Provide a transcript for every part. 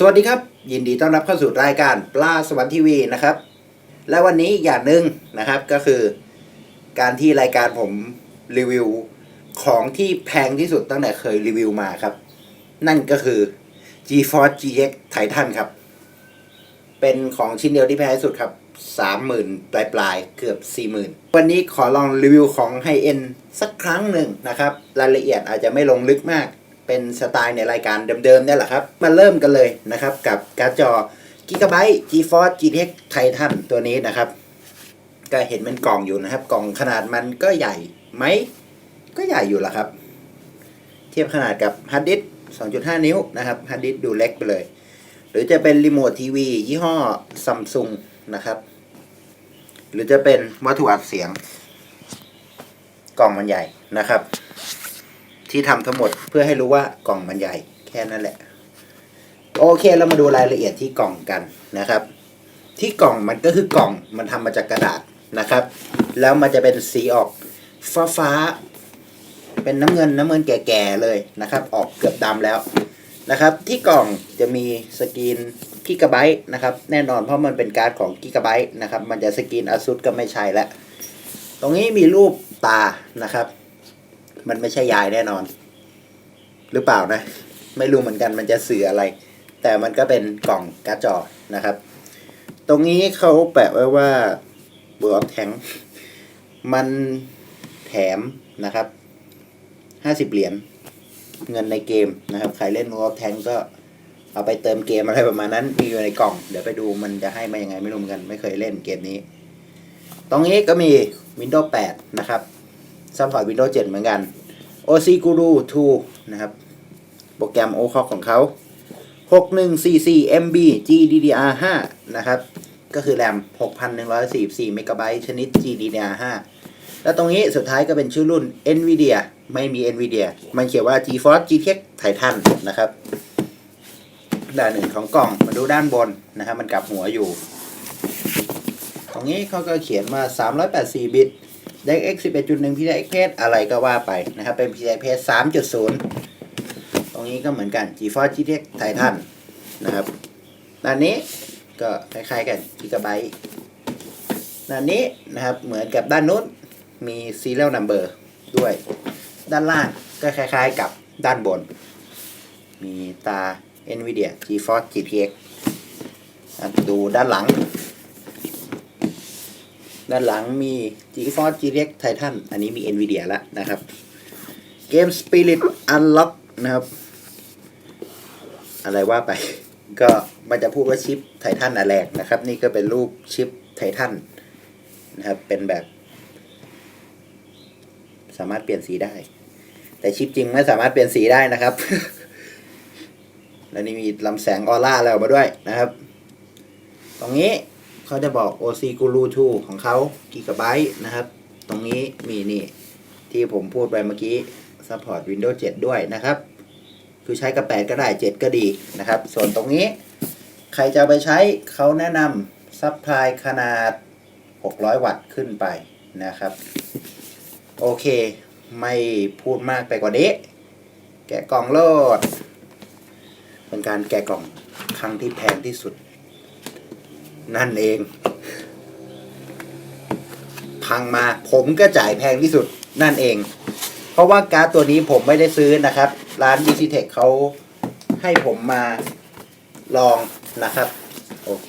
สวัสดีครับ ยินดีต้อนรับเข้าสู่รายการปลาสวรรค์ทีวีนะครับ และวันนี้อย่างหนึ่งนะครับก็คือ การที่รายการผมรีวิวของที่แพงที่สุดตั้งแต่เคยรีวิวมาครับ นั่นก็คือ GeForce GX Titan ครับ เป็นของชิ้นเดียวที่แพงที่สุดครับ30,000ปลายปลายๆเกือบ40,000วันนี้ขอลองรีวิวของไฮเอ็นสักครั้งหนึ่งนะครับ รายละเอียดอาจจะไม่ลงลึกมาก เป็นสไตล์ในรายการเดิมๆนี่แหละครับ มาเริ่มกันเลยนะครับ กับการ์ดจอ Gigabyte GeForce GTX Titan ตัวนี้นะครับ ก็เห็นเป็นกล่องอยู่นะครับ กล่องขนาดมันก็ใหญ่ไหม ก็ใหญ่อยู่ละครับ เทียบขนาดกับฮาร์ดดิสก์2.5 นิ้วนะครับฮาร์ดดิสก์ดูเล็กไปเลย หรือจะเป็นรีโมททีวียี่ห้อซัมซุงนะครับ หรือจะเป็นวัตถุอัดเสียง กล่องมันใหญ่นะครับ ที่ทำทั้งหมดเพื่อให้รู้ว่ากล่องมันใหญ่แค่นั้นแหละ โอเคเรามาดูรายละเอียดที่กล่องกันนะครับ ที่กล่องมันก็คือกล่องมันทำมาจากกระดาษนะครับ แล้วมันจะเป็นสีออกฟ้าฟ้าๆเป็นน้ำเงินน้ำเงินแก่ๆเลยนะครับ ออกเกือบดำแล้วนะครับ ที่กล่องจะมีสกรีนกิกะไบต์นะครับ แน่นอนเพราะมันเป็นการ์ดของกิกะไบต์นะครับ มันจะสกรีนอาซุดก็ไม่ใช่แล้วตรงนี้มีรูปตานะครับ มันไม่ใช่ยายแน่นอน หรือเปล่านะ ไม่รู้เหมือนกันมันจะสื่ออะไร แต่มันก็เป็นกล่องการ์ดจอนะครับ ตรงนี้เขาแปะไว้ว่าเบอร์ออฟแทงมันแถมนะครับห้าสิบเหรียญเงินในเกมนะครับ ใครเล่นเบอร์ออฟแทงก็เอาไปเติมเกมอะไรประมาณนั้น มีอยู่ในกล่อง เดี๋ยวไปดูมันจะให้มายังไงไม่รู้เหมือนกัน ไม่เคยเล่นเกมนี้ ตรงนี้ก็มี Windows 8 นะครับซัพพอร์ต Windows 7 เหมือนกัน OC Guru 2นะครับ โปรแกรม o c o ของเขา 6144 MB GDDR5 นะครับ ก็คือแรม 6,144 เมกะไบต์ชนิด GDDR5 แล้วตรงนี้สุดท้ายก็เป็นชื่อรุ่น NVIDIA ไม่มี NVIDIA มันเขียนว่า GeForce GTX Titan นะครับด้านหนึ่งของกล่องมาดูด้านบนนะครับ มันกลับหัวอยู่ ตรงนี้เขาก็เขียนว่า 384 บิต DirectX 11.1 PCI Express อะไรก็ว่าไปนะครับ เป็น PCI Express 3.0 ตรงนี้ก็เหมือนกัน GeForce GTX Titan นะครับด้านนี้ก็คล้ายๆกัน Gigabyte ด้านนี้นะครับเหมือนกับด้านนู้นมี serial number ด้วย ด้านล่างก็คล้ายๆกับด้านบน มีตา NVIDIA GeForce GTX ดูด้านหลัง ด้านหลังมี GeForce GTX Titan อันนี้มี NVIDIA แล้วนะครับ Game Spirit Unlock นะครับ อะไรว่าไป ก็มันจะพูดว่าชิปไททันอันแรกนะครับ นี่ก็เป็นรูปชิปไททันนะครับ เป็นแบบ สามารถเปลี่ยนสีได้ แต่ชิปจริงไม่สามารถเปลี่ยนสีได้นะครับ แล้วนี่มีลำแสงออร่าอะไรออกมาด้วยนะครับ ตรงนี้ เขาจะบอก OC Guru 2 ของเขากิกะไบต์นะครับ ตรงนี้มีนี่ ที่ผมพูดไปเมื่อกี้ Support Windows 7 ด้วยนะครับ คือใช้กับ 8 ก็ได้ 7 ก็ดีนะครับ ส่วนตรงนี้ ใครจะไปใช้เขาแนะนำซัพพลายขนาด 600 วัตต์ขึ้นไปนะครับ โอเค ไม่พูดมากไปกว่านี้ แกะกล่องโลด เป็นการแกะกล่องครั้งที่แพงที่สุด นั่นเอง พังมาผมก็จ่ายแพงที่สุดนั่นเอง เพราะว่าการ์ดตัวนี้ผมไม่ได้ซื้อนะครับ ร้าน d c t e c h เขาให้ผมมาลองนะครับ โอเค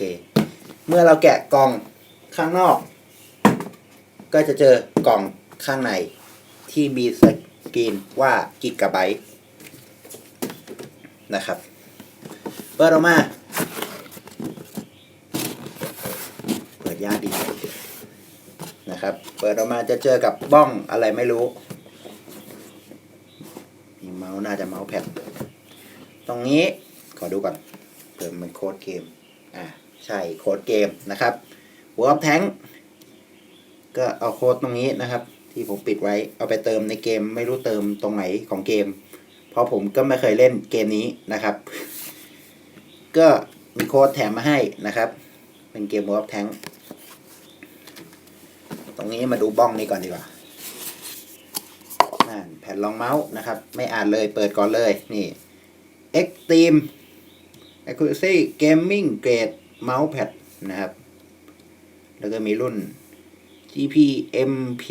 เมื่อเราแกะกล่องข้างนอก ก็จะเจอกล่องข้างในที่มีสกรีนว่ากิกะไบต์นะครับ เปิดออกมา เปิด ยากดีนะครับ เปิดออกมาจะเจอกับบ้องอะไรไม่รู้มีเมาส์น่าจะเมาส์แพดตรงนี้ขอดูก่อนเปิดมันโค้ดเกมอ่าใช่โค้ดเกมนะครับหัวแทงก็เอาโค้ดตรงนี้นะครับ ที่ผมปิดไว้เอาไปเติมในเกมไม่รู้เติมตรงไหนของเกม เพราะผมก็ไม่เคยเล่นเกมนี้นะครับ ก็มีโค้ดแถมมาให้นะครับ เป็นเกม World of Tank ตรงนี้มาดูบ้องนี้ก่อนดีกว่านั่นแผ่นรองเมาส์นะครับ ไม่อ่านเลยเปิดก่อนเลย นี่ Extreme Accuracy Gaming Grade Mousepad นะครับ แล้วก็มีรุ่น GP MP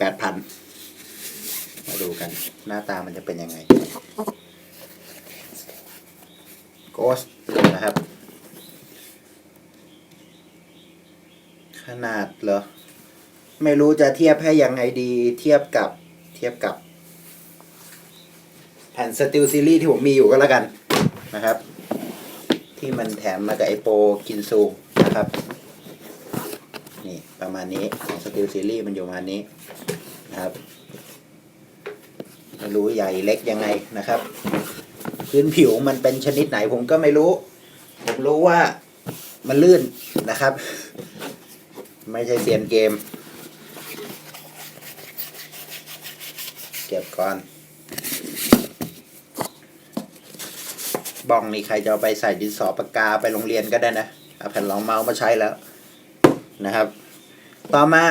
8000 มาดูกัน หน้าตามันจะเป็นยังไง Ghost นะครับ ขนาดเหรอ ไม่รู้จะเทียบให้ยังไงดี เทียบกับเทียบกับ แผ่นสติลซีรีส์ที่ผมมีอยู่ก็แล้วกันนะครับ ที่มันแถมมากับไอโปกินซูนะครับนี่ประมาณนี้ของสติลซีรีส์มันอยู่ประมาณนี้นะครับไม่รู้ใหญ่เล็กยังไงนะครับ พื้นผิวมันเป็นชนิดไหนผมก็ไม่รู้ ผมรู้ว่ามันลื่นนะครับ ไม่ใช่เซียนเกม เก่อนบ้องนี่ใครจะเอาไปใส่ดินสอปากกาไปโรงเรียนก็ได้นะเอาแผ่นรองเมาส์มาใช้แล้วนะครับ ต่อมา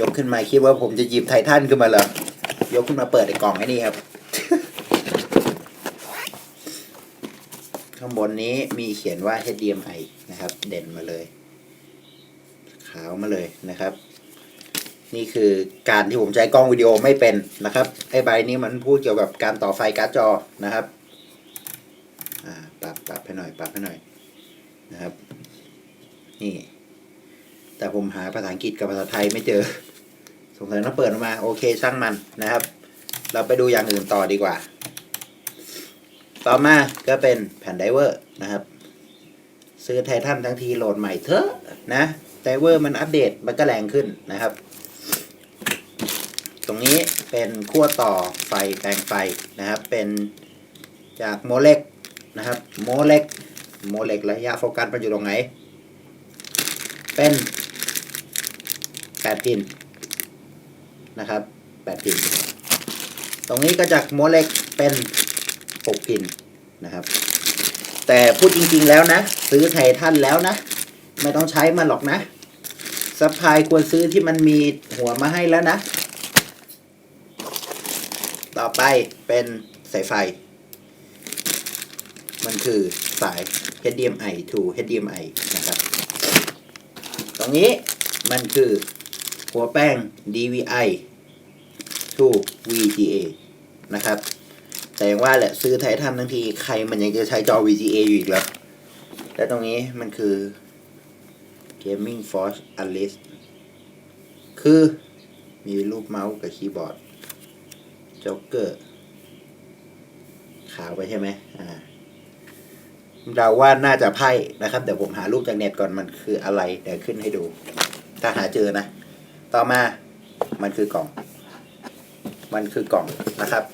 ยกขึ้นมาคิดว่าผมจะหยิบไททันขึ้นมาเหรอยกขึ้นมาเปิดไอ้กล่องไอ้นี่ครับ ข้างบนนี้มีเขียนว่า HDMI นะครับ เด่นมาเลย ขาวมาเลยนะครับ นี่คือการที่ผมใช้กล้องวิดีโอไม่เป็นนะครับไอ้ใบนี้มันพูดเกี่ยวกับการต่อไฟการ์ดจอนะครับอ่าปรับปรับให้หน่อยปรับให้หน่อยนะครับ นี่ แต่ผมหาภาษาอังกฤษกับภาษาไทยไม่เจอ สงสัยต้องเปิดออกมา โอเคช่างมันนะครับ เราไปดูอย่างอื่นต่อดีกว่า ต่อมาก็เป็นแผ่นไดเวอร์นะครับ ซื้อไททันทั้งทีโหลดใหม่เถอะนะไดเวอร์มันอัปเดตมันก็แรงขึ้นนะครับ รงนี้เป็นขั้วต่อไฟแปลงไฟนะครับ เป็นจากโมเล็กนะครับ โมเล็กโมเล็กระยะโฟกัสมันอยู่ตรงไหน เป็นแปดพินนะครับแปดพิน ตรงนี้ก็จากโมเล็กเป็นหกพินนะครับ แต่พูดจริงๆแล้วนะ ซื้อไททันแล้วนะ ไม่ต้องใช้มันหรอกนะซัพพลายควรซื้อที่มันมีหัวมาให้แล้วนะ ต่อไปเป็นสายไฟ มันคือสาย HDMI to HDMI นะครับ ตรงนี้มันคือหัวแป้ง DVI to VGA นะครับ แต่อย่างว่าแหละซื้อไททันทั้งทีใครมันยังจะใช้จอ VGA อยู่อีกแล้วและตรงนี้มันคือ Gaming Force Unleashed คือมีรูปเมาส์กับคีย์บอร์ด จ็อกเกอร์ ขาวไปใช่ไหมอ่าเราว่าน่าจะไพ่นะครับ เดี๋ยวผมหารูปจากเน็ตก่อนมันคืออะไร เดี๋ยวขึ้นให้ดู ถ้าหาเจอนะ ต่อมามันคือกล่อง มันคือกล่องนะครับ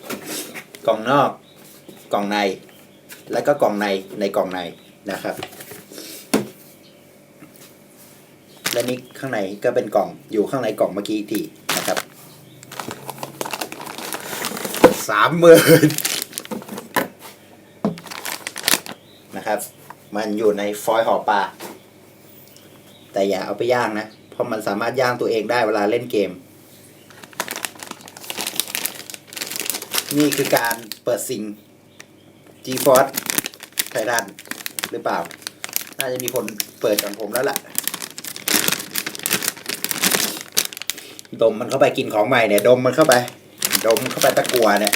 กล่องนอก กล่องใน แล้วก็กล่องในในกล่องในนะครับ และนี่ข้างในก็เป็นกล่องอยู่ข้างในกล่องเมื่อกี้อีกทีนะครับ สามหมื่นนะครับ มันอยู่ในฟอยล์ห่อปลาแต่อย่าเอาไปย่างนะ เพราะมันสามารถย่างตัวเองได้เวลาเล่นเกม นี่คือการเปิดซิง GeForce ไททันหรือเปล่า น่าจะมีคนเปิดกับผมแล้วล่ะ ดมมันเข้าไปกินของใหม่เนี่ย ดมมันเข้าไป ดมเข้าไปตะกัวเนี่ย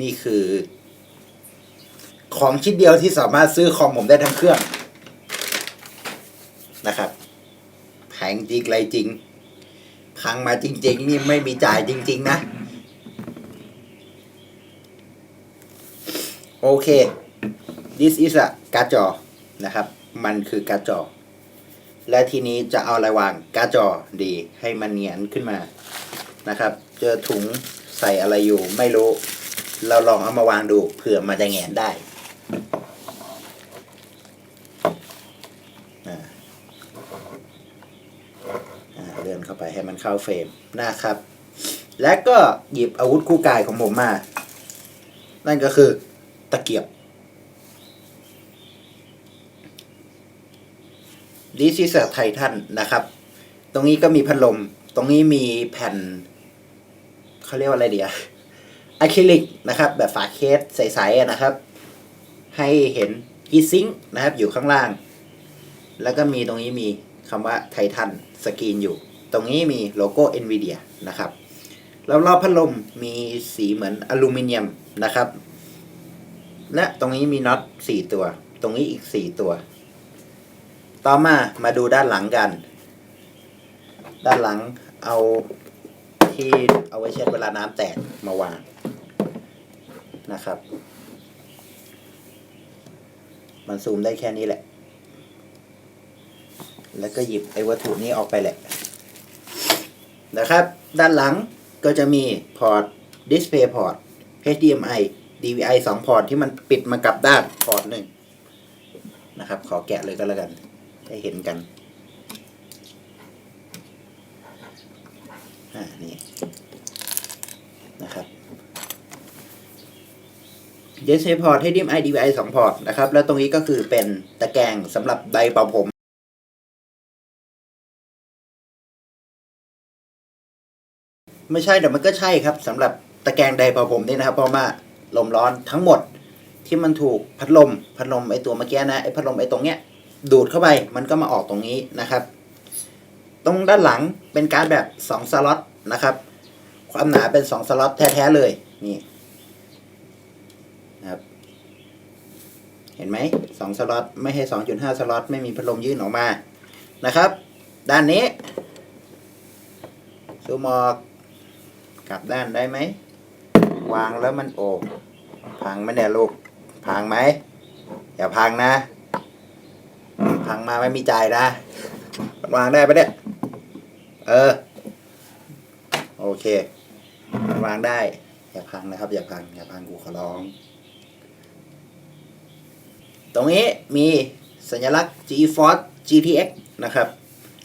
นี่คือ ของชิ้นเดียวที่สามารถซื้อคอมผมได้ทั้งเครื่อง นะครับ แพงจริงไรจริง พังมาจริง ๆ นี่ไม่มีจ่ายจริง ๆ นะ โอ เค this is a การ์ดจอนะครับ มันคือการ์ดจอ และทีนี้จะเอาอะไรวางการ์ดจอดีให้มันเนียนขึ้นมานะครับ เจอถุงใส่อะไรอยู่ไม่รู้ เราลองเอามาวางดูเผื่อมันจะแงนได้เลื่อนเข้าไปให้มันเข้าเฟรมนะครับ และก็หยิบอาวุธคู่กายของผมมา นั่นก็คือ ตะเกียบ This is a Titan นะครับ ตรงนี้ก็มีพัดลม ตรงนี้มีแผ่น เขาเรียกว่าอะไรเดียอะคริลิกนะครับ แบบฝาเคสใสๆนะครับ ให้เห็นฮีซิงนะครับ อยู่ข้างล่าง แล้วก็มีตรงนี้มีคำว่าไททันสกรีนอยู่ ตรงนี้มีโลโก้ NVIDIA นะครับ แล้วรอบพัดลมมีสีเหมือนอลูมิเนียมนะครับ และตรงนี้มีน็อตสี่ตัว ตรงนี้อีกสี่ตัว ต่อมามาดูด้านหลังกัน ด้านหลังเอาที่เอาไว้เช็ดเวลาน้ำแตกมาวางนะครับ มันซูมได้แค่นี้แหละ แล้วก็หยิบไอ้วัตถุนี้ออกไปแหละ นะครับ ด้านหลังก็จะมีพอร์ต Display Port HDMI DVI 2 พอร์ตที่มันปิดมากับด้านพอร์ตหนึ่งนะครับ ขอแกะเลยก็แล้วกันให้เห็นกันอ่านี่นะครับ Display Port HDMI DVI 2 พอร์ตนะครับ แล้วตรงนี้ก็คือเป็นตะแกรงสำหรับใบเป่าผมไม่ใช่แต่มันก็ใช่ครับสำหรับตะแกรงใดเป่าผมนี่นะครับเพราะว่า ลมร้อนทั้งหมดที่มันถูกพัดลมพัดลมไอตัวเมื่อกี้นะไอพัดลมไอตรงเนี้ยดูดเข้าไปมันก็มาออกตรงนี้นะครับ ตรงด้านหลังเป็นการแบบ 2 สล็อตนะครับ ความหนาเป็น 2 สล็อตแท้ๆเลยนี่นะครับเห็นไหมสองสล็อตไม่ให้2.5สล็อตไม่มีพัดลมยื่นออกมานะครับ ด้านนี้ซูมออกกลับด้านได้ไหม วางแล้วมันโอบพังไหมเนี่ยลูก พังไหมอย่าพังนะ พังมาไม่มีใจนะมันวางได้ปะเนี่ย เออ โอเคมันวางได้ อย่าพังนะครับ อย่าพัง อย่าพังกูขอร้อง ตรงนี้มีสัญลักษณ์ GeForce GTX นะครับ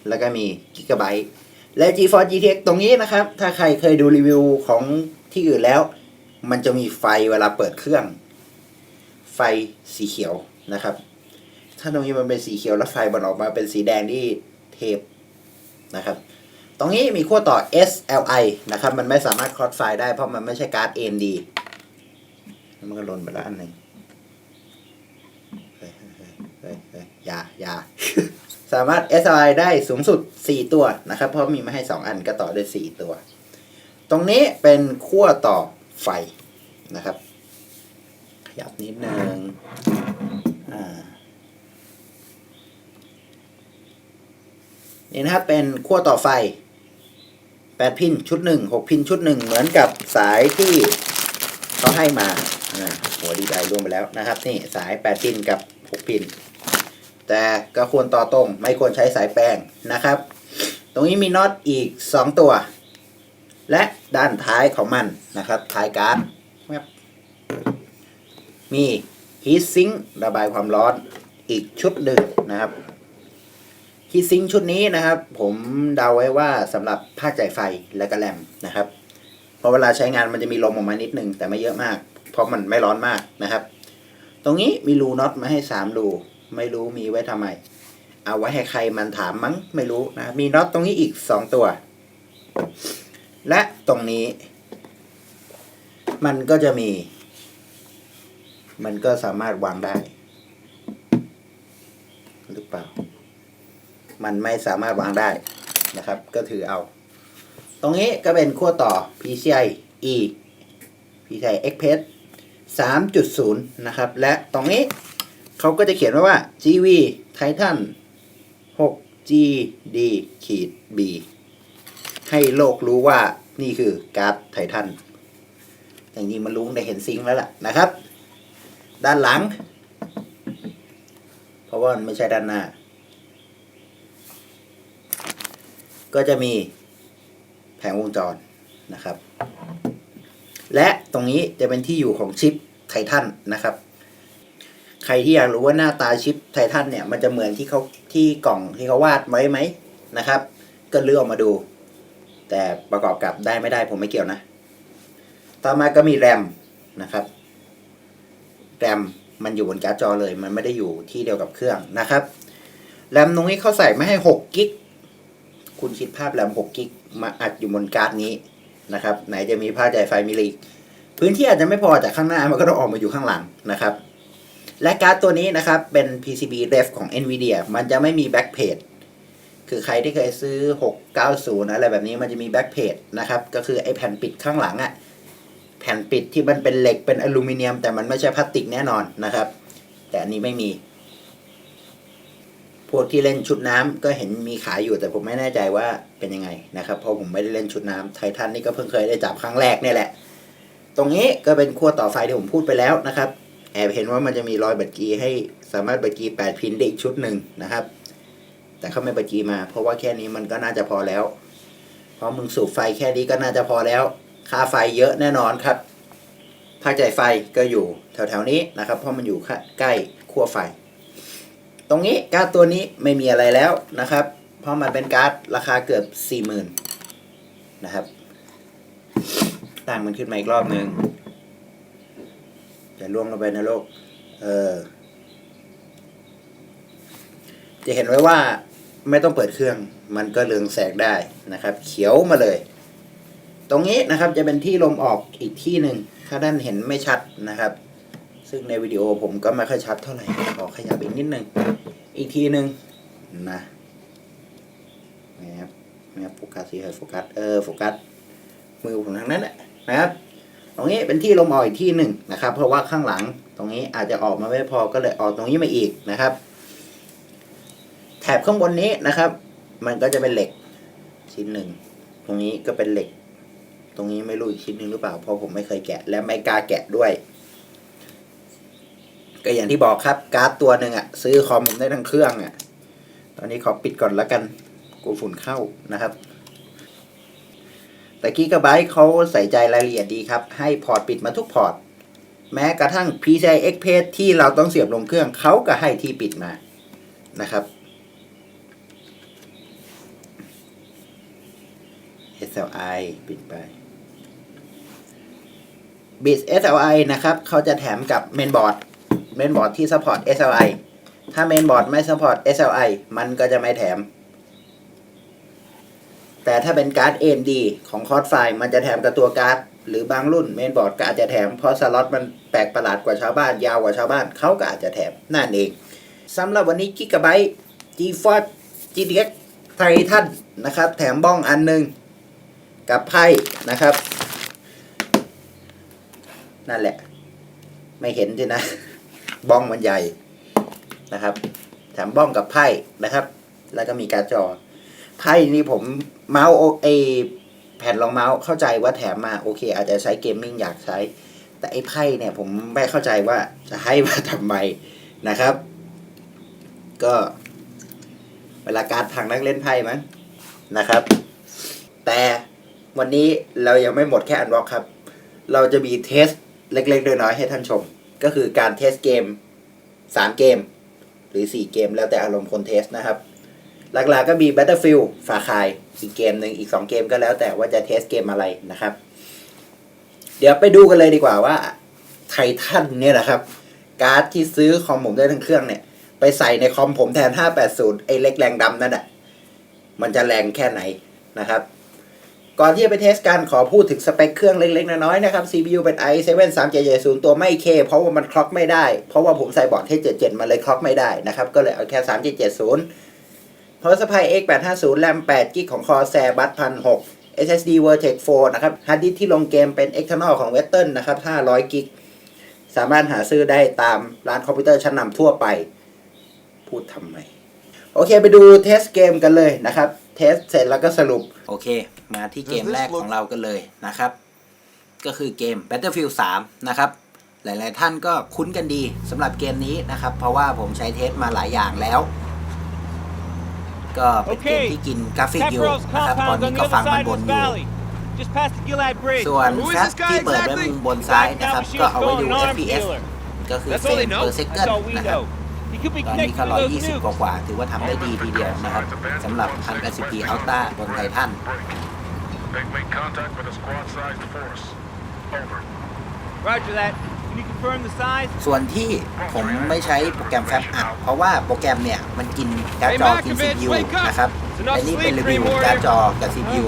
แล้วก็มี Gigabyte และ GeForce GTX ตรงนี้นะครับ ถ้าใครเคยดูรีวิวของที่อื่นแล้ว มันจะมีไฟเวลาเปิดเครื่อง ไฟสีเขียวนะครับ ถ้าตรงนี้มันเป็นสีเขียวแล้วไฟมันออกมาเป็นสีแดงที่เทปนะครับ ตรงนี้มีขั้วต่อ SLI นะครับ มันไม่สามารถคลอดไฟได้เพราะมันไม่ใช่การ์ด AMD มันก็หล่นไปแล้วอันหนึ่งเฮ้ยเฮ้ยเฮ้ยเฮ้ยอย่าอย่าสามารถ SLI ได้สูงสุด 4 ตัวนะครับ เพราะมีมาให้ 2 อันก็ต่อได้ 4 ตัว ตรงนี้เป็นขั้วต่อ ไฟนะครับ ขยับนิดนึงอ่านี่นะครับเป็นขั้วต่อไฟ 8 พินชุดหนึ่ง6พินชุดหนึ่งเหมือนกับสายที่เขาให้มาอ่าหัวดีไอรวมไปแล้วนะครับ นี่สาย 8 พินกับ 6 พิน แต่ก็ควรต่อตรงไม่ควรใช้สายแป้งนะครับ ตรงนี้มีน็อตอีก 2 ตัว และด้านท้ายของมันนะครับท้ายการมีฮีทซิงระบายความร้อนอีกชุดหนึ่งนะครับฮีทซิงค์ชุดนี้นะครับ ผมเดาไว้ว่าสำหรับภาคจ่ายไฟและก็แรมนะครับพราะเวลาใช้งานมันจะมีลมออกมานิดนึงแต่ไม่เยอะมาก เพราะมันไม่ร้อนมากนะครับ ตรงนี้มีรูน็อตมาให้สามรูไม่รู้มีไว้ทำไม เอาไว้ให้ใครมันถามมั้งไม่รู้นะมีน็อตตรงนี้อีกสองตัว และตรงนี้ มันก็จะมี มันก็สามารถวางได้ หรือเปล่า มันไม่สามารถวางได้นะครับ ก็ถือเอา ตรงนี้ก็เป็นขั้วต่อ PCI E PCI Express 3.0 นะครับ และตรงนี้เขาก็จะเขียนไว้ว่า GV Titan 6 GD ขีด B ให้โลกรู้ว่านี่คือการ์ดไททันแต่จริงๆมันรู้ได้เห็นซิงแล้วล่ะนะครับ ด้านหลัง เพราะว่ามันไม่ใช่ด้านหน้า ก็จะมีแผงวงจรนะครับ และตรงนี้จะเป็นที่อยู่ของชิปไททันนะครับ ใครที่อยากรู้ว่าหน้าตาชิปไททันเนี่ย มันจะเหมือนที่เขาที่กล่องที่เขาวาดไว้ไหมนะครับ ก็เลือกออกมาดู แต่ประกอบกับได้ไม่ได้ผมไม่เกี่ยวนะ ต่อมาก็มีแรมนะครับแรมมันอยู่บนการ์ดจอเลย มันไม่ได้อยู่ที่เดียวกับเครื่องนะครับแรมตรงนี้เขาใส่ไมาให้6กิกคุณคิดภาพแรม6กิกมาอัดอยู่บนการ์ดนี้นะครับ ไหนจะมีผ้าใจไฟมิลิพื้นที่อาจจะไม่พอจากข้างหน้ามันก็ต้องออกมาอยู่ข้างหลังนะครับ และการ์ดตัวนี้นะครับเป็น PCB ref ของ NVIDIA มันจะไม่มี backplate คือใครที่เคยซื้อ 690 อะไรแบบนี้มันจะมี backplate นะครับ ก็คือไอ้แผ่นปิดข้างหลังอะแผ่นปิดที่มันเป็นเหล็กเป็นอลูมิเนียม แต่มันไม่ใช่พลาสติกแน่นอนนะครับ แต่อันนี้ไม่มี พวกที่เล่นชุดน้ำก็เห็นมีขายอยู่แต่ผมไม่แน่ใจว่าเป็นยังไงนะครับเพราะผมไม่ได้เล่นชุดน้ำไททันนี่ก็เพิ่งเคยได้จับครั้งแรกเนี่ยแหละ ตรงนี้ก็เป็นขั้วต่อไฟที่ผมพูดไปแล้วนะครับ แอบเห็นว่ามันจะมีรอยบัตรกีให้สามารถบัตรกี8พินได้อีกชุดหนึ่งนะครับ แต่เขาไม่บัตรกีมา เพราะว่าแค่นี้มันก็น่าจะพอแล้ว เพราะมึงสูบไฟแค่นี้ก็น่าจะพอแล้ว ค่าไฟเยอะแน่นอนครับภาคจ่ายไฟก็อยู่แถวๆนี้นะครับ เพราะมันอยู่ใกล้ขั้วไฟ ตรงนี้การ์ดตัวนี้ไม่มีอะไรแล้วนะครับ เพราะมันเป็นการ์ดราคาเกือบสี่หมื่นนะครับตั้งมันขึ้นมาอีกรอบหนึ่งอย่ล่วงลงไปในโลก เออจะเห็นไว้ว่า ไม่ต้องเปิดเครื่อง มันก็เรืองแสงได้นะครับ เขียวมาเลย ตรงนี้นะครับจะเป็นที่ลมออกอีกที่หนึ่งถ้าด้านเห็นไม่ชัดนะครับ ซึ่งในวิดีโอผมก็ไม่ค่อยชัดเท่าไหร่ขอขยับอีกนิดนึงอีกทีหนึ่งนะนะครับนะครับโฟกัสสิโฟกัสเออโฟกัสมือผมทางนั้นแหละนะครับ ตรงนี้เป็นที่ลมออกอีกที่หนึ่งนะครับ เพราะว่าข้างหลังตรงนี้อาจจะออกมาไม่พอก็เลยออกตรงนี้มาอีกนะครับ ถบข้างบนนี้นะครับ มันก็จะเป็นเหล็กชิ้นหนึ่ง ตรงนี้ก็เป็นเหล็ก ตรงนี้ไม่รู้อีกชิ้นหนึ่งหรือเปล่า เพราะผมไม่เคยแกะ และไม่กล้าแกะด้วย ก็อย่างที่บอกครับการ์ดตัวหนึ่งอะซื้อคอมได้ทั้งเครื่องอะตอนนี้ขอปิดก่อนแล้วกันกลัวฝุ่นเข้านะครับ แต่กิกะไบต์เขาใส่ใจรายละเอียดดีครับ ให้พอร์ตปิดมาทุกพอร์ต แม้กระทั่ง PCI Express ที่เราต้องเสียบลงเครื่องเขาก็ให้ที่ปิดมานะครับ SLI ปิดไป b i t SLI นะครับเขาจะแถมกับเมนบอร์ดเมนบอร์ดที่ support SLI ถ้าเมนบอร์ดไม่ support SLI มันก็จะไม่แถม แต่ถ้าเป็นการ์ด AMD ของคอร์ดไฟมันจะแถมกับตัวการ์ด หรือบางรุ่นเมนบอร์ดก็อาจจะแถม เพราะสล็อตมันแปลกประหลาดกว่าชาวบ้าน ยาวกว่าชาวบ้านเขาก็อาจจะแถมนั่นเองสำหรับวันนี้ Gigabyte GeForce GTX Titan นะครับ แถมบ้องอันหนึ่ง กับไพ่นะครับ นั่นแหละ ไม่เห็นใช่นะบ้องมันใหญ่นะครับแถมบ้องกับไพ่นะครับ แล้วก็มีการจอไพ่นี่ผมเมาส์โอไอแผ่นรองเมาส์เข้าใจว่าแถมมาโอเค อาจจะใช้เกมมิ่งอยากใช้ แต่ไอ้ไพ่เนี่ยผมไม่เข้าใจว่าจะให้มาทำไมนะครับ ก็เวลาการดทางนักเล่นไพ่มั้งนะครับ แต่ วันนี้เรายังไม่หมดแค่อันบ็อกครับ เราจะมีเทสเล็กๆน้อยๆให้ท่านชม ก็คือการเทสเกม 3 เกม หรือ 4 เกมแล้วแต่อารมณ์คนเทสนะครับ หลักๆก็มี Battlefield ฝาคายอีกเกมหนึ่งอีก 2 เกมก็แล้วแต่ว่าจะเทสเกมอะไรนะครับ เดี๋ยวไปดูกันเลยดีกว่าว่าไททันเนี่ยนะครับ การ์ดที่ซื้อคอมผมได้ทั้งเครื่องเนี่ย ไปใส่ในคอมผมแทน 580 ไอ้เล็กแรงดำนั่นแหะมันจะแรงแค่ไหนนะครับ ก่อนที่จะไปเทสกันขอพูดถึงสเปคเครื่องเล็กๆ น้อยๆนะครับ CPU เป็น i7 3770ตัวไม่เคเพราะว่ามันคล็อกไม่ได้ เพราะว่าผมใส่บอร์ด H77 มันเลยคล็อกไม่ได้นะครับ ก็เลยเอาแค่ 3770 Power Supply X850 RAM 8 GB ของ Corsair Bus 1006 SSD Vertex 4 นะครับ Hard Disk ที่ลงเกมเป็น External ของ Western นะครับ500 GB สามารถหาซื้อได้ตามร้านคอมพิวเตอร์ชั้นนำทั่วไป พูดทำไม โอเคไปดูเทสเกมกันเลยนะครับ เทสเสร็จแล้วก็สรุป โอเค มาที่เกมแรกของเรากันเลยนะครับ ก็คือเกม Battlefield 3 นะครับ หลาย ๆ ท่านก็คุ้นกันดีสำหรับเกมนี้นะครับ เพราะว่าผมใช้เทสมาหลายอย่างแล้ว ก็เป็นเกมที่กินกราฟิกอยู่นะครับ ตอนนี้ก็ฟังมันบนอยู่ ส่วนแฟตที่เปิดไว้มุมบนซ้ายนะครับ ก็เอาไว้ดู FPS ก็คือเฟรมเปอร์เซคันนะครับ ตอนนี้ connected ก็ to those 120ก nukes. ว่าๆถือว่าทำได้ดีทีเดียวนะครับสำหรับ 1080p Ultra บนไททัน They've made contact with a squad-sized force. Over. Roger that. You you confirm the size? ส่วนที่ผมไม่ใช้โปรแกรมแฟบอัดเพราะว่าโปรแกรมเนี่ย มันกินการ์ดจอกิน CPU นะครับและนี่เป็นรีวิวการ์ดจอกับ CPU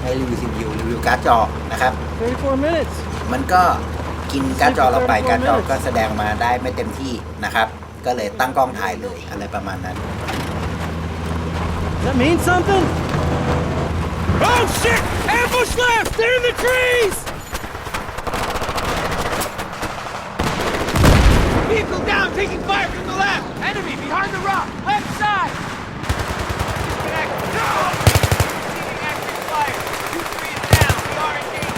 ไม่รีวิว CPU รีวิวการ์ดจอนะครับ 34 minutes. มันก็กินการ์ดจอเราไปการ์ดจอก็แสดงมาได้ไม่เต็มที่นะครับ ก็เลยตั้งกล้องถ่ายเลยอะไรประมาณนั้น Does that mean something? Oh shit! Ambush left! They're in the trees! Vehicle down, taking fire from the left! Enemy behind the rock! Left side! Disconnect! No! Receiving active fire! Two three is down! We are engaged!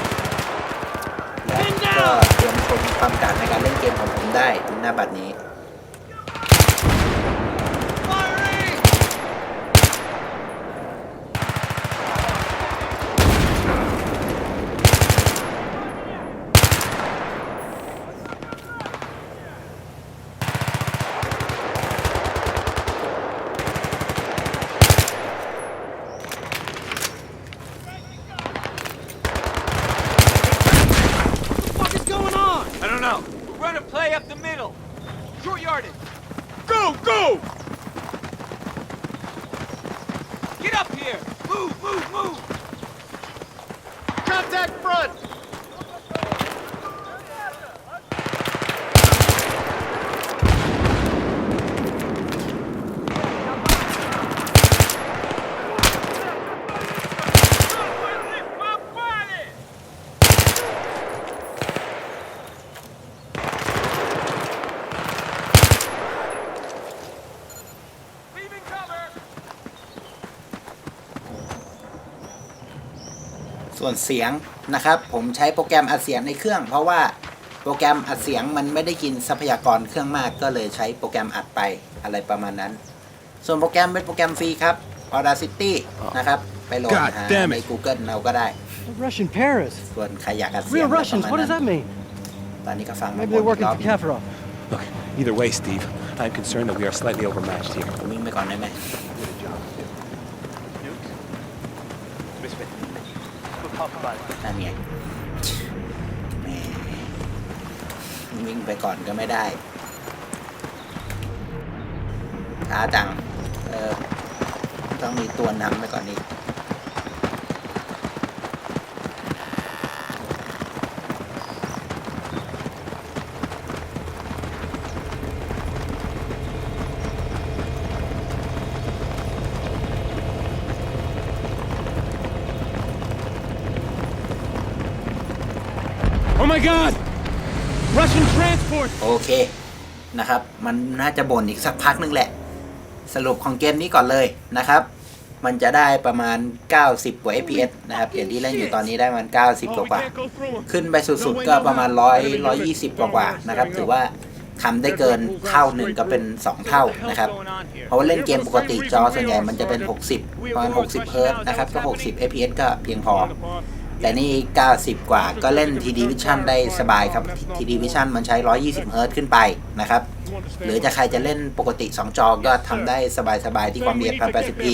และก็เตรียมชมความการในการเล่นเกมของผมได้หน้าบัดนี้ ส่วนเสียงนะครับ ผมใช้โปรแกรมอัดเสียงในเครื่อง เพราะว่าโปรแกรมอัดเสียงมันไม่ได้กินทรัพยากรเครื่องมากก็เลยใช้โปรแกรมอัดไปอะไรประมาณนั้น ส่วนโปรแกรมเป็นโปรแกรมฟรีครับ Audacity นะครับ ไปโหลด God หา damn it ใน Google เราก็ได้ Russian Paris. ส่วนใครอยากอัดเสียง Real อะไร Russians. ประ What มาณ does นั้ that น mean? ตอนนี้ก็ฟังมา Maybe บ they're นอีก working รอบ for หนึ่ง Kafarov. Look, either way, Steve, I'm concerned that we are slightly overmatched here. ผมวิ่งไปก่อนได้ไหม นั่นไงแหมวิ่งไปก่อนก็ไม่ได้ช้าจัง เออ ต้องมีตัวนำไปก่อนอีก Oh my god! Russian transport! โอเคนะครับ มันน่าจะบ่นอีกสักพักนึงแหละ สรุปของเกมนี้ก่อนเลยนะครับ มันจะได้ประมาณ 90 กว่า FPS นะครับอย่างที่เล่นอยู่ตอนนี้ได้มัน 90 กว่ากว่าขึ้นไปสุดๆก็ประมาณ 100 120 กว่ากว่านะครับ ถือว่าทำได้เกินเท่าหนึ่งก็เป็น 2 เท่านะครับ เพราะว่าเล่นเกมปกติจอส่วนใหญ่มันจะเป็น 60 ประมาณ 60 เฮิร์ตซ์นะครับ ก็ 60 FPS ก็เพียงพอ แต่นี่ 90 กว่าก็เล่น TD Vision ได้สบายครับ TD Vision มันใช้ 120เฮิร์ตขึ้นไปนะครับ หรือจะใครจะเล่นปกติ 2 จอก็ทำได้สบายๆที่ความละเอียด 1080p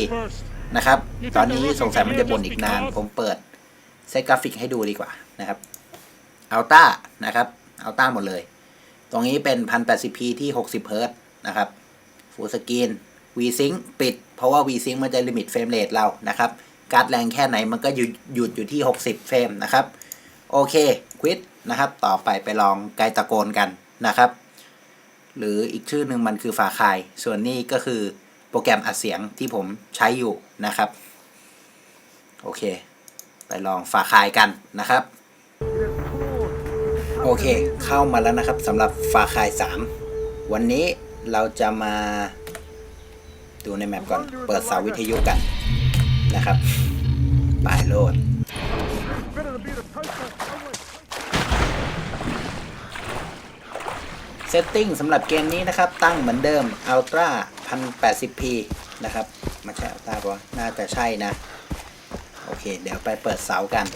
นะครับ ตอนนี้สงสัยมันจะบ่นอีกนาน ผมเปิดเซตกราฟิกให้ดูดีกว่านะครับอัลต้านะครับอัลต้าหมดเลย ตรงนี้เป็น 1080p ที่ 60เฮิร์ตนะครับฟูลสกรีน VSync ปิด เพราะว่า VSync มันจะลิมิตเฟรมเรทเรานะครับ การ์ดแรงแค่ไหนมันก็หยุดหยุดอยู่ที่ 60 เฟรมนะครับ โอเคควิดนะครับ ต่อไปไปลองไกลตะโกนกันนะครับ หรืออีกชื่อหนึ่งมันคือฝาคาย ส่วนนี้ก็คือโปรแกรมอัดเสียงที่ผมใช้อยู่นะครับ โอเค ไปลองฝาคายกันนะครับ โอเค เข้ามาแล้วนะครับสำหรับฝาคาย 3 วันนี้เราจะมาดูในแมปก่อน เปิดเสาวิทยุกัน นะครับปลายโลดเซตติ้งสำหรับเกมนี้นะครับ ตั้งเหมือนเดิม Ultra 1080p นะครับไม่ใช่ Ultra ปะน่าจะใช่นะ โอเค เดี๋ยวไปเปิดเสากัน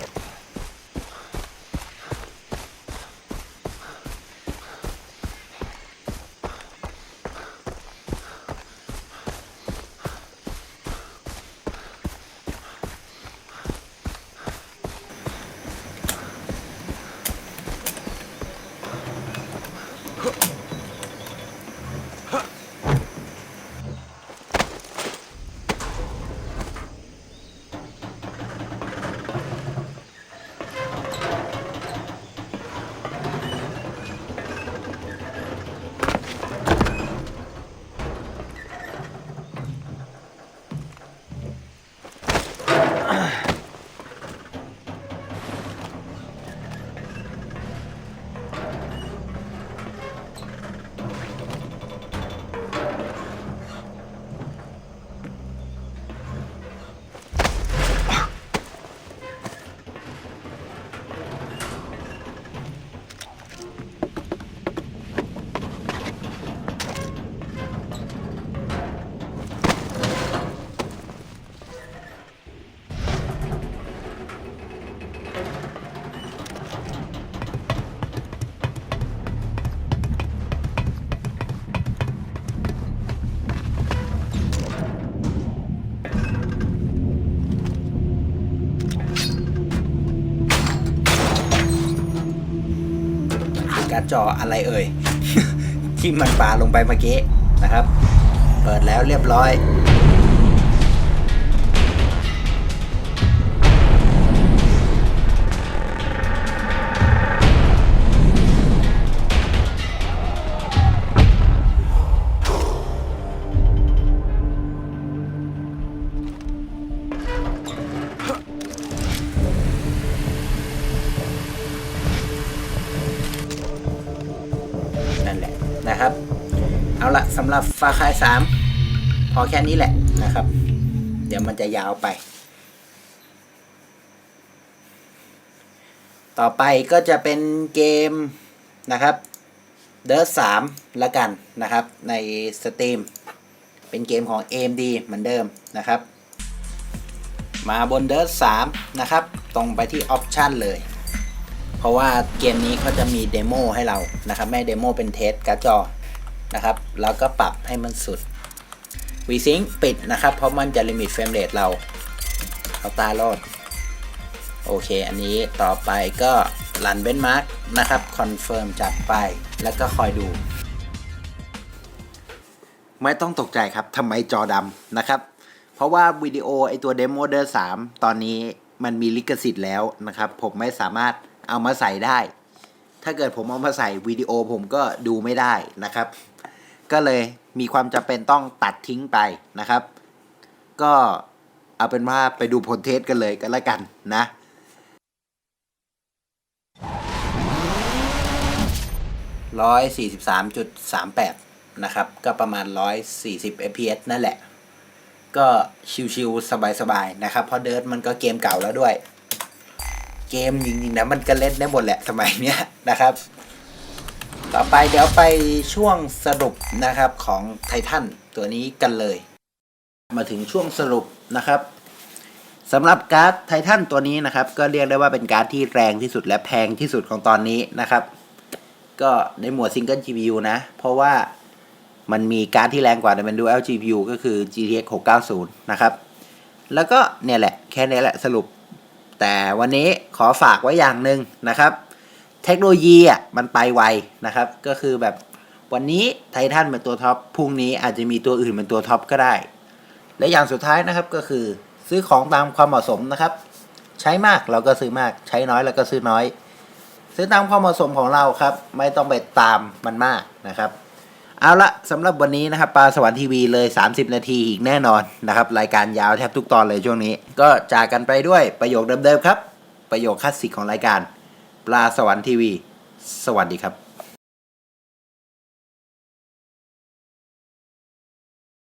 จออะไรเอ่ย ที่มันปาลงไปเมื่อกี้นะครับ เปิดแล้วเรียบร้อย สำหรับฟาคาย3พอแค่นี้แหละนะครับ เดี๋ยวมันจะยาวไป ต่อไปก็จะเป็นเกมนะครับเด r สามละกันนะครับ ในสตรีมเป็นเกมของ AMD เหมือนเดิมนะครับ มาบนเด r สามนะครับ ตรงไปที่ออปชันเลย เพราะว่าเกมนี้เขาจะมีเดโมให้เรานะครับ ไม่เดโมเป็นเทสการ์ดจอ นะครับ แล้วก็ปรับให้มันสุด VSync ปิดนะครับ เพราะมันจะลิมิตเฟรมเรทเราเอาตาโลดโอเค อันนี้ต่อไปก็รันเบนมาร์กนะครับคอนเฟิร์มจัดไปแล้วก็คอยดู ไม่ต้องตกใจครับทำไมจอดำนะครับ เพราะว่าวิดีโอไอตัวเดโมเดอร์3ตอนนี้มันมีลิขสิทธิ์แล้วนะครับ ผมไม่สามารถเอามาใส่ได้ ถ้าเกิดผมเอามาใส่วิดีโอผมก็ดูไม่ได้นะครับ ก็เลยมีความจำเป็นต้องตัดทิ้งไปนะครับ ก็เอาเป็นว่าไปดูผลเทสกันเลยก็แล้วกันนะร้อยสี่สิบสามจุดสามแปดนะครับ ก็ประมาณร้อยสี่สิบ fps นั่นแหละ ก็ชิวๆสบายๆนะครับ เพราะเดิร์ดมันก็เกมเก่าแล้วด้วย เกมจริงๆนะมันก็เล่นได้หมดแหละสมัยเนี้ยนะครับ ต่อไปเดี๋ยวไปช่วงสรุปนะครับของไททันตัวนี้กันเลย มาถึงช่วงสรุปนะครับสำหรับการ์ดไททันตัวนี้นะครับ ก็เรียกได้ว่าเป็นการ์ดที่แรงที่สุดและแพงที่สุดของตอนนี้นะครับ ก็ในหมวดซิงเกิล GPU นะ เพราะว่ามันมีการ์ดที่แรงกว่าแต่เป็น Dual GPU ก็คือ GTX 690 นะครับ แล้วก็เนี่ยแหละแค่นี้แหละสรุป แต่วันนี้ขอฝากไว้อย่างหนึ่งนะครับ เทคโนโลยีอะมันไปไวนะครับ ก็คือแบบวันนี้ไททันเป็นตัวท็อปพรุ่งนี้อาจจะมีตัวอื่นเป็นตัวท็อปก็ได้ และอย่างสุดท้ายนะครับก็คือซื้อของตามความเหมาะสมนะครับ ใช้มากเราก็ซื้อมากใช้น้อยเราก็ซื้อน้อย ซื้อตามความเหมาะสมของเราครับ ไม่ต้องไปตามมันมากนะครับเอาละสำหรับวันนี้นะครับปลาสวรรค์ทีวีเลย 30 นาทีอีกแน่นอนนะครับ รายการยาวแทบทุกตอนเลยช่วงนี้ ก็จากกันไปด้วยประโยคเดิมๆครับ ประโยคคลาสสิกของรายการ ปลาสวรรค์ทีวี สวัสดีครับ